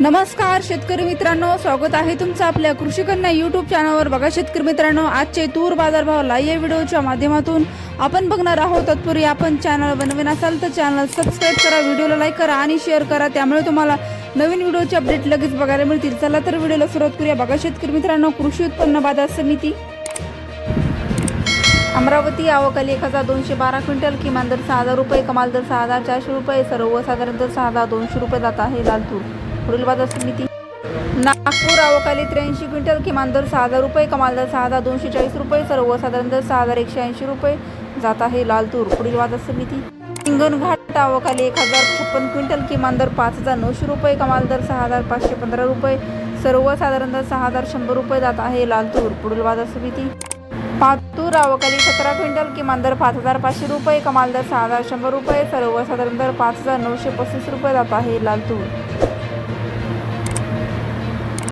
नमस्कार शेतकरी मित्रांनो. स्वागत आहे तुमचं आपल्या कृषी कन्या युट्यूब चॅनलवर बघा शेतकरी मित्रांनो आजचे तूर बाजारभाव लाईव्ह या व्हिडिओच्या माध्यमातून आपण बघणार आहोत. तत्पूर्वी आपण चॅनल बनवीन असाल तर चॅनल सबस्क्राईब करा व्हिडिओला लाईक करा आणि शेअर करा. त्यामुळे तुम्हाला नवीन व्हिडिओचे अपडेट लगेच बघायला मिळतील. चला तर व्हिडिओला सुरुवात करूया. बघा शेतकरी मित्रांनो कृषी उत्पन्न बाजार समिती. अमरावती आवकाली एक हजार दोनशे बारा क्विंटल. किमान दर सहा हजार रुपये कमाल दर सहा हजार चारशे रुपये. सर्वसाधारण दर सहा हजार दोनशे रुपये जात आहे लालतूर पुढील बाजार समिती नागपूर आवकाली त्र्याऐंशी क्विंटल किमान दर सहा हजार रुपये कमाल दर सहा हजार दोनशे चाळीस रुपये सर्वसाधारण दर सहा हजार एकशे ऐंशी रुपये. जात आहे लालतूर पुढील बाजार समिती हिंगणघाट आवकाली एक हजार छप्पन क्विंटल किमान दर पाच हजार नऊशे रुपये कमाल दर सहा हजार पाचशे पंधरा रुपये. सर्वसाधारण दर सहा हजार शंभर रुपये जात आहे लालतूर पुढील बाजार समिती पातूर आवकाली सतरा क्विंटल किमान दर पाच हजार पाचशे रुपये कमाल दर सहा हजार शंभर रुपये. सर्वसाधारण दर पाच हजार नऊशे पस्तीस रुपये जात आहे लालतूर.